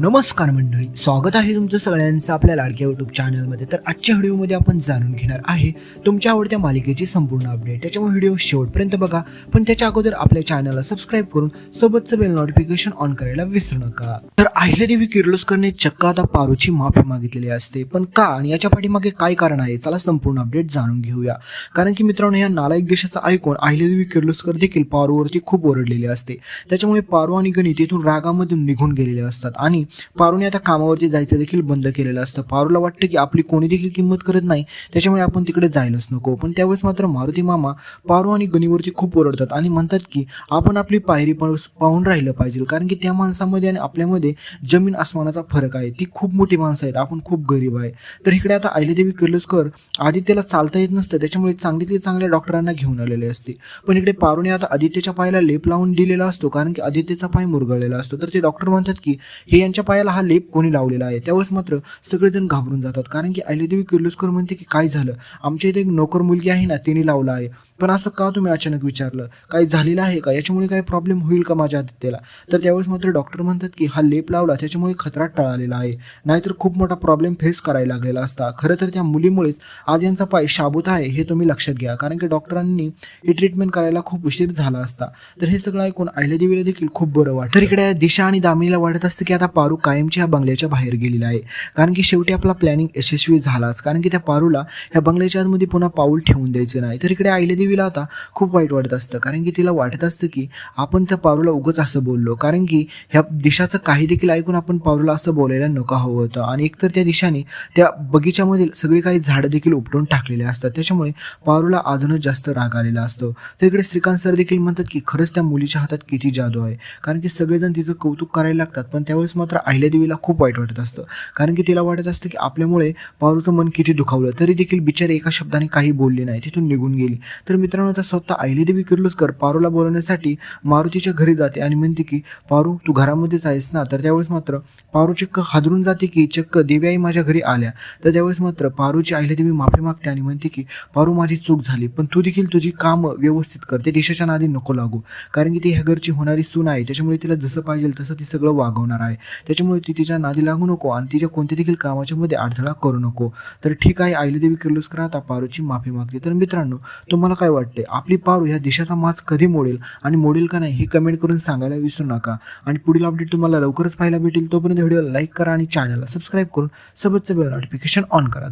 नमस्कार मंडळी स्वागत आहे तुमचं सगळ्यांचं आपल्या लाडक्या यूट्यूब चॅनलमध्ये तर आजच्या व्हिडिओमध्ये आपण जाणून घेणार आहे तुमच्या आवडत्या मालिकेची संपूर्ण अपडेट त्याच्यामुळे व्हिडिओ शेवटपर्यंत बघा पण त्याच्या अगोदर आपल्या चॅनलला सबस्क्राईब करून सोबतचं बेल नोटिफिकेशन ऑन करायला विसरू नका. तर अहिल्यादेवी किर्लोस्करने चक्क आता पारूची माफी मागितलेली असते पण का आणि याच्या पाठीमागे काय कारण आहे चला संपूर्ण अपडेट जाणून घेऊया. कारण की मित्रांनो या नालायक देशाचा ऐकून अहिल्यादेवी किर्लोस्कर देखील पारूवरती खूप ओरडलेले असते. त्याच्यामुळे पारू आणि गणित येथून रागामधून निघून गेलेले असतात. आणि पारूने आता कामावरती जायचं देखील बंद केलेलं असतं. पारूला वाटतं की आपली कोणी देखील किंमत करत नाही त्याच्यामुळे आपण तिकडे जायलाच नको. पण त्यावेळेस मात्र मारुती मामा पारू आणि गणीवरती खूप ओरडतात आणि म्हणतात की आपण आपली पायरी पण पाहून राहिलं पाहिजे कारण की त्या माणसामध्ये आणि आपल्यामध्ये जमीन आसमानाचा फरक आहे. ती खूप मोठी माणसं आहेत आपण खूप गरीब आहे. तर इकडे आता आयलीदेवी किर्लोस्कर आदित्यला चालता येत नसतं त्याच्यामुळे चांगलीतली चांगल्या डॉक्टरांना घेऊन आलेले असते. पण इकडे पारूने आता आदित्यच्या पायाला लेप लावून दिलेला असतो कारण की आदित्यचा पाय मुरगळलेला असतो. तर ते डॉक्टर म्हणतात की हे यांच्या पायाला हा लेप कोणी लावलेला आहे? त्यावेळेस मात्र सगळेजण घाबरून जातात. कारण की अहिल्यादेवी किर्लोस्कर म्हणते की काय झालं? आमच्या इथे एक नोकर मुलगी आहे ना तिने लावला आहे. पण असं का तुम्ही अचानक विचारलं? काय झालेलं आहे का? याच्यामुळे काही प्रॉब्लेम होईल का माझ्या आदित्यला? तर त्यावेळेस मात्र डॉक्टर म्हणतात की हा लेप लावला त्याच्यामुळे खतरा टळालेला आहे. नाहीतर खूप मोठा प्रॉब्लेम फेस करायला लागलेला असता. खरं तर त्या मुलीमुळेच आज यांचा पाय शाबूत आहे हे तुम्ही लक्षात घ्या. कारण की डॉक्टरांनी ही ट्रीटमेंट करायला खूप उशीर झाला असता. तर हे सगळं ऐकून अहिल्यादेवीला देखील खूप बरं वाटतं. तर इकडे दिशा आणि दामिनीला वाटत असतं की आता पारू कायमच्या ह्या बंगल्याच्या बाहेर गेलेला आहे. कारण की शेवटी आपला प्लॅनिंग यशस्वी झालाच. कारण की त्या पारूला ह्या बंगल्याच्या आतमध्ये पुन्हा पाऊल ठेवून द्यायचं नाही. तर इकडे अहिल्यादेवीला आता खूप वाईट वाटत असतं. कारण की तिला वाटत असतं की आपण त्या पारूला उगंच असं बोललो. कारण की ह्या दिशाचं काही देखील ऐकून आपण पारूला असं बोलायला नका हवं होतं. आणि एकतर त्या दिशाने त्या बगीच्यामधील सगळी काही झाडं देखील उपटून टाकलेले असतात. त्याच्यामुळे पारूला अजूनच जास्त राग आलेला असतो. तर इकडे श्रीकांत सर देखील म्हणतात की खरंच त्या मुलीच्या हातात किती जादू आहे. कारण की सगळेजण तिचं कौतुक करायला लागतात. पण त्यावेळेस मात्र अहिल्यादेवीला खूप वाईट वाटत असतं. कारण की तिला वाटत असतं की आपल्यामुळे पारूचं मन किती दुखावलं तरी देखील बिचारे एका शब्दाने काही बोलले नाही तिथून निघून गेली. तर मित्रांनो आता स्वतः अहिल्यादेवी किर्लोस्कर पारूला बोलवण्यासाठी मारुतीच्या घरी जाते आणि म्हणते की पारू तू घरामध्येच आहेस ना? तर त्यावेळेस मात्र पारू चक्क हादरून जाते की चक्क देवी आई माझ्या घरी आल्या. तर त्यावेळेस मात्र पारूची अहिल्यादेवी माफी मागते आणि म्हणते की पारू माझी चूक झाली पण तू देखील तुझी कामं व्यवस्थित कर ते देशाच्या नादी नको लागू. कारण की ती ह्या घरची होणारी सून आहे त्याच्यामुळे तिला जसं पाहिजे तसं ती सगळं वागवणार आहे. त्याच्यामुळे ती तिच्या नादी लागू नको आणि तिच्या कोणत्या देखील कामाच्या मध्ये अडथळा करू नको. तर ठीक आहे अहिल्यादेवी किर्लोस्कर आता पारूची माफी मागते. तर मित्रांनो तुम्हाला काय वाटते आपली पारू ह्या देशाचा माज कधी मोडेल? आणि मोडेल का नाही हे कमेंट करून सांगायला विसरू नका. आणि पुढील अपडेट तुम्हाला लवकरच पाहायला भेटेल. तोपर्यंत व्हिडिओला लाईक करा आणि चॅनलला सबस्क्राईब करून सोबतचं बेल नोटिफिकेशन ऑन करा.